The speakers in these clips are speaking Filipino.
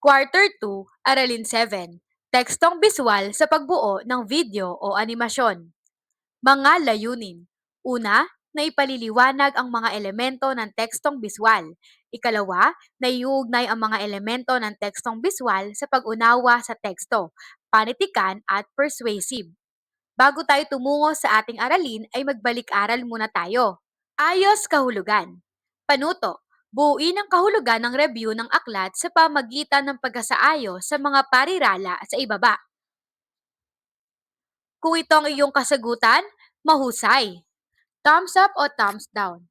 Quarter 2, Aralin 7. Tekstong biswal sa pagbuo ng video o animasyon. Mga layunin. Una, na ipaliliwanag ang mga elemento ng tekstong biswal. Ikalawa, na iuugnay ang mga elemento ng tekstong biswal sa pag-unawa sa teksto, panitikan at persuasive. Bago tayo tumungo sa ating aralin ay magbalik-aral muna tayo. Ayos kahulugan. Panuto, buuin ang kahulugan ng review ng aklat sa pamagitan ng pagkasaayos sa mga parirala sa ibaba. Kung ito ang iyong kasagutan, mahusay. Thumbs up o thumbs down.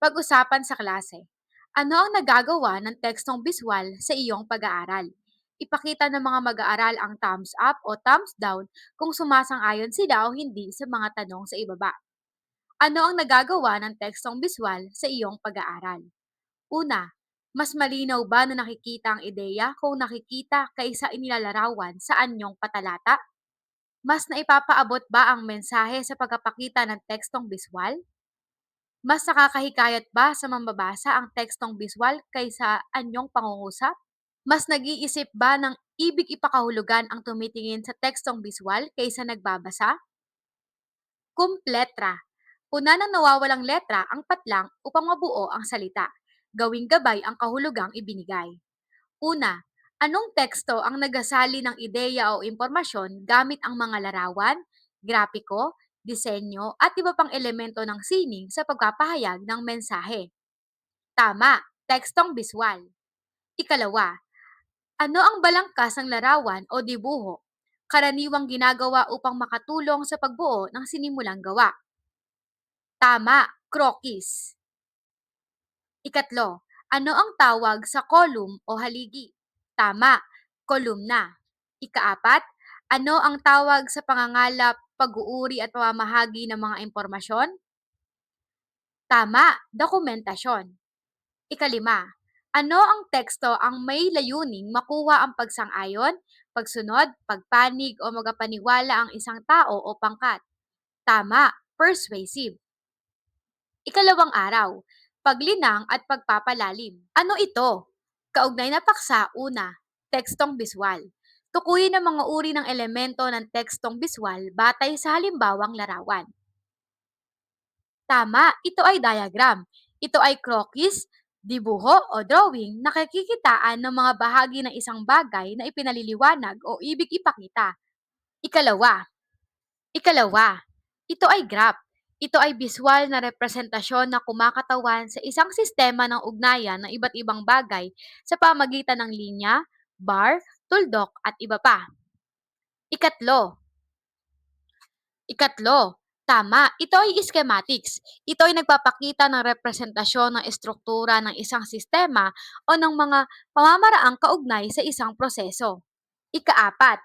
Pag-usapan sa klase. Ano ang nagagawa ng tekstong biswal sa iyong pag-aaral? Ipakita ng mga mag-aaral ang thumbs up o thumbs down kung sumasang-ayon sila o hindi sa mga tanong sa ibaba. Ano ang nagagawa ng tekstong biswal sa iyong pag-aaral? Una, mas malinaw ba na nakikita ang ideya kung nakikita kaysa inilalarawan sa anyong patalata? Mas naipapaabot ba ang mensahe sa pagkapakita ng tekstong biswal? Mas nakakahikayat ba sa mambabasa ang tekstong biswal kaysa anyong pangungusap? Mas nag-iisip ba ng ibig ipakahulugan ang tumitingin sa tekstong biswal kaysa nagbabasa? Kumpletra. Una nang nawawalang letra ang patlang upang mabuo ang salita. Gawing gabay ang kahulugang ibinigay. Una, anong teksto ang nagasali ng ideya o impormasyon gamit ang mga larawan, grapiko, disenyo at iba pang elemento ng sining sa pagpapahayag ng mensahe? Tama, tekstong biswal. Ikalawa, ano ang balangkas ng larawan o dibuho? Karaniwang ginagawa upang makatulong sa pagbuo ng sinimulang gawa. Tama, krokis. Ikatlo, ano ang tawag sa kolum o haligi? Tama, kolumna. Ikaapat, ano ang tawag sa pangangalap, pag-uuri at pamamahagi ng mga impormasyon? Tama, dokumentasyon. Ikalima, ano ang teksto ang may layuning makuha ang pagsang-ayon, pagsunod, pagpanig o magapaniwala ang isang tao o pangkat? Tama, persuasive. Ikalawang araw, paglinang at pagpapalalim. Ano ito? Kaugnay na paksa, una, tekstong biswal. Tukuyin ang mga uri ng elemento ng tekstong biswal batay sa halimbawang larawan. Tama, ito ay diagram. Ito ay krokis, dibuho o drawing na kakikitaan ng mga bahagi ng isang bagay na ipinaliliwanag o ibig ipakita. Ikalawa. Ikalawa, ito ay graph. Ito ay visual na representasyon na kumakatawan sa isang sistema ng ugnayan ng iba't ibang bagay sa pamagitan ng linya, bar, tuldok at iba pa. Ikatlo. Ikatlo, tama, ito ay schematics. Ito ay nagpapakita ng representasyon ng estruktura ng isang sistema o ng mga pamamaraang kaugnay sa isang proseso. Ikaapat,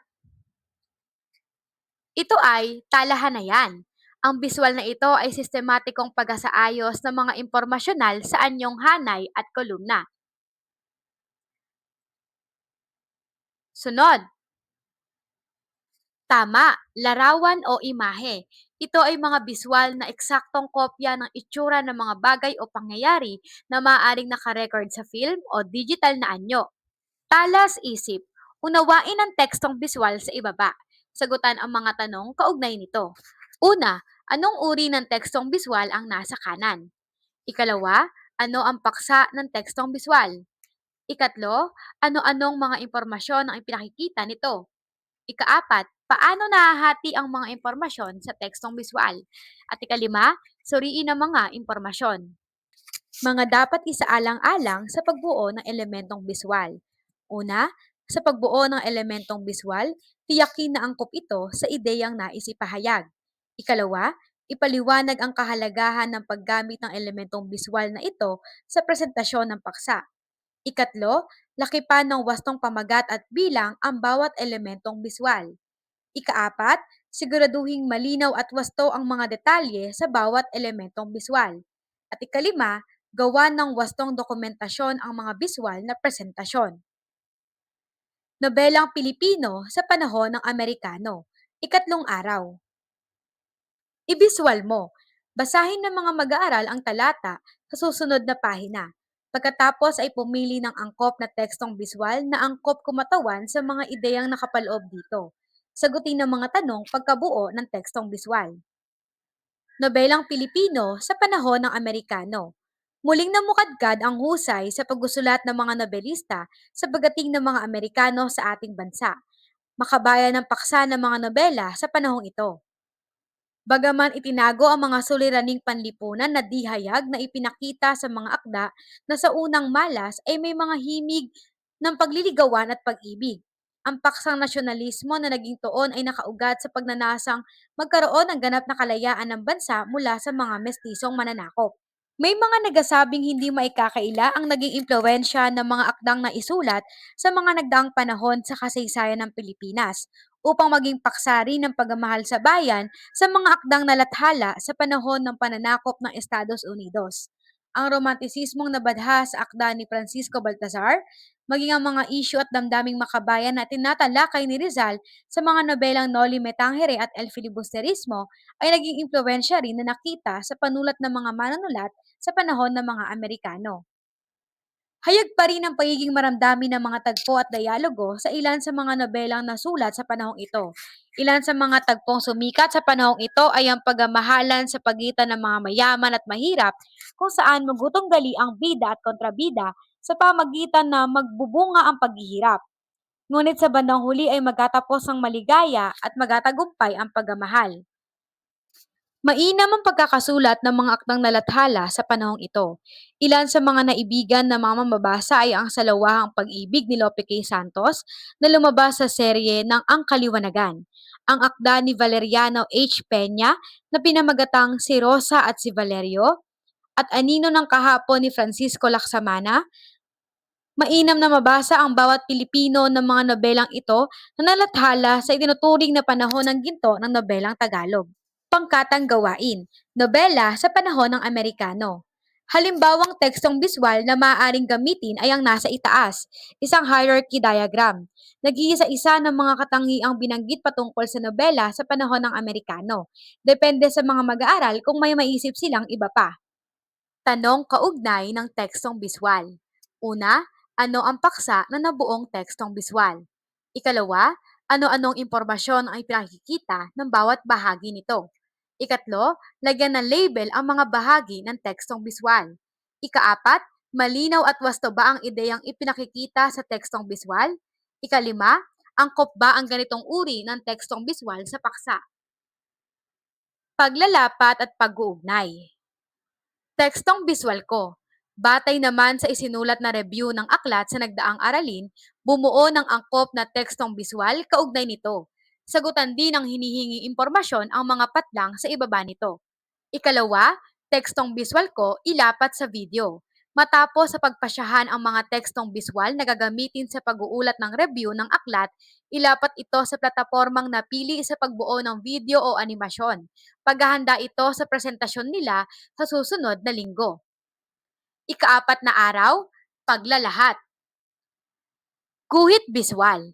ito ay talahanayan. Ang biswal na ito ay sistematikong pag-asaayos ng mga impormasyonal sa anyong hanay at kolumna. Sunod. Tama, larawan o imahe. Ito ay mga biswal na eksaktong kopya ng itsura ng mga bagay o pangyayari na maaaring nakarecord sa film o digital na anyo. Talas isip. Unawain ang tekstong biswal sa ibaba. Sagutan ang mga tanong kaugnay nito. Una, anong uri ng tekstong biswal ang nasa kanan? Ikalawa, ano ang paksa ng tekstong biswal? Ikatlo, ano-anong mga impormasyon ang ipinakikita nito? Ikaapat, paano nahahati ang mga impormasyon sa tekstong biswal? At ikalima, suriin ang mga impormasyon. Mga dapat isaalang-alang sa pagbuo ng elementong biswal. Una, sa pagbuo ng elementong biswal, tiyakin na angkop ito sa ideyang nais ipahayag. Ikalawa, ipaliwanag ang kahalagahan ng paggamit ng elementong biswal na ito sa presentasyon ng paksa. Ikatlo, lakipan ng wastong pamagat at bilang ang bawat elementong biswal. Ikaapat, siguraduhing malinaw at wasto ang mga detalye sa bawat elementong biswal. At ikalima, gawa ng wastong dokumentasyon ang mga biswal na presentasyon. Nobelang Pilipino sa panahon ng Amerikano, ikatlong araw. Ibiswal mo. Basahin ng mga mag-aaral ang talata sa susunod na pahina. Pagkatapos ay pumili ng angkop na tekstong biswal na angkop kumatawan sa mga ideyang nakapaloob dito. Sagutin ng mga tanong pagkabuo ng tekstong biswal. Nobelang Pilipino sa panahon ng Amerikano. Muling namukadkad ang husay sa paggusulat ng mga nobelista sa pagdating ng mga Amerikano sa ating bansa. Makabayan ng paksa ng mga nobela sa panahong ito. Bagaman itinago ang mga suliraning panlipunan na dihayag na ipinakita sa mga akda na sa unang malas ay may mga himig ng pagliligawan at pag-ibig. Ang paksang nasyonalismo na naging tuon ay nakaugat sa pagnanasang magkaroon ng ganap na kalayaan ng bansa mula sa mga mestisong mananakop. May mga nagasabing hindi maikakaila ang naging impluensya ng mga akdang naisulat sa mga nagdaang panahon sa kasaysayan ng Pilipinas upang maging paksari ng pagmamahal sa bayan sa mga akdang nalathala sa panahon ng pananakop ng Estados Unidos. Ang romantisismong nabadha sa akda ni Francisco Baltazar, maging ang mga isyu at damdaming makabayan na tinatalakay ni Rizal sa mga nobelang Noli Me Tangere at El Filibusterismo ay naging impluensya rin na nakita sa panulat ng mga manunulat sa panahon ng mga Amerikano. Hayag pa rin ang pagiging maramdami ng mga tagpo at dialogo sa ilan sa mga nobelang nasulat sa panahong ito. Ilan sa mga tagpong sumikat sa panahong ito ay ang pagmamahalan sa pagitan ng mga mayaman at mahirap kung saan magutong-gali ang bida at kontrabida sa pamagitan na magbubunga ang paghihirap. Ngunit sa bandang huli ay magtatapos ang maligaya at magatagumpay ang pagmamahal. Mainam ang pagkakasulat ng mga akdang nalathala sa panahong ito. Ilan sa mga naibigan ng mga mamabasa ay ang salawahang pag-ibig ni Lope K. Santos na lumabas sa serye ng Ang Kaliwanagan. Ang akda ni Valeriano H. Peña na pinamagatang Si Rosa at si Valerio at Anino ng Kahapon ni Francisco Laksamana. Mainam na mabasa ang bawat Pilipino ng mga nobelang ito na nalathala sa itinuturing na panahon ng ginto ng nobelang Tagalog pangkatang gawain, nobela sa panahon ng Amerikano. Halimbawang tekstong biswal na maaaring gamitin ay ang nasa itaas, isang hierarchy diagram. Nag-iisa-isa ng mga katangiang binanggit patungkol sa nobela sa panahon ng Amerikano. Depende sa mga mag-aaral kung may maisip silang iba pa. Tanong kaugnay ng tekstong biswal. Una, ano ang paksa na nabuong tekstong biswal? Ikalawa, ano-anong impormasyon ang ipinakikita ng bawat bahagi nito? Ikatlo, lagyan ng label ang mga bahagi ng tekstong biswal. Ikaapat, malinaw at wasto ba ang ideyang ipinakikita sa tekstong biswal? Ikalima, angkop ba ang ganitong uri ng tekstong biswal sa paksa? Paglalapat at pag-uugnay. Tekstong biswal ko. Batay naman sa isinulat na review ng aklat sa nagdaang aralin, bumuo ng angkop na tekstong biswal kaugnay nito Sagutan din ng hinihingi impormasyon ang mga patlang sa ibaba nito. Ikalawa, tekstong biswal ko ilapat sa video. Matapos sa pagpasyahan ang mga tekstong biswal na gagamitin sa pag-uulat ng review ng aklat, ilapat ito sa platapormang napili sa pagbuo ng video o animasyon. Paghahanda ito sa presentasyon nila sa susunod na linggo. Ikaapat na araw, paglalahat. Guhit biswal.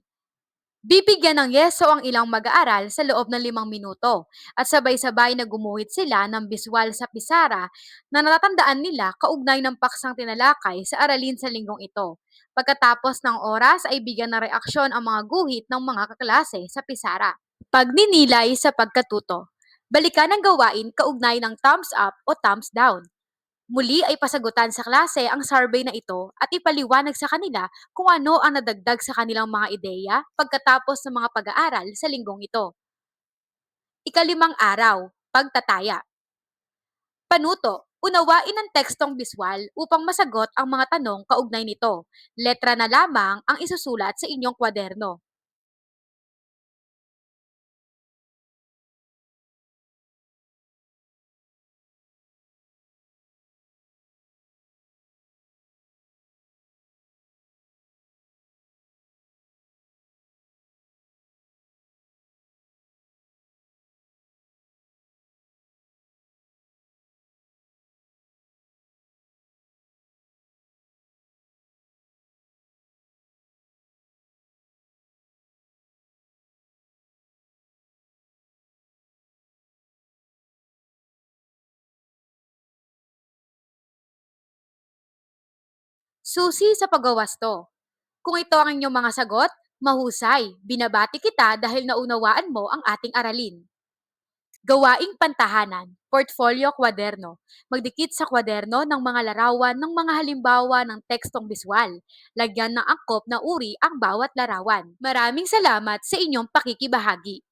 Bibigyan ng yeso ang ilang mag-aaral sa loob ng limang minuto at sabay-sabay na gumuhit sila ng biswal sa pisara na natatandaan nila kaugnay ng paksang tinalakay sa aralin sa linggong ito. Pagkatapos ng oras ay bigyan ng reaksyon ang mga guhit ng mga kaklase sa pisara. Pagninilay sa pagkatuto. Balikan ang gawain kaugnay ng thumbs up o thumbs down. Muli ay pasagutan sa klase ang survey na ito at ipaliwanag sa kanila kung ano ang nadagdag sa kanilang mga ideya pagkatapos ng mga pag-aaral sa linggong ito. Ikalimang araw, pagtataya. Panuto, unawain ang tekstong biswal upang masagot ang mga tanong kaugnay nito. Letra na lamang ang isusulat sa inyong kwaderno. Susi sa pagwawasto. Kung ito ang inyong mga sagot, mahusay. Binabati kita dahil naunawaan mo ang ating aralin. Gawaing pantahanan, portfolio kwaderno. Magdikit sa kwaderno ng mga larawan ng mga halimbawa ng tekstong biswal. Lagyan ng angkop na uri ang bawat larawan. Maraming salamat sa inyong pakikibahagi.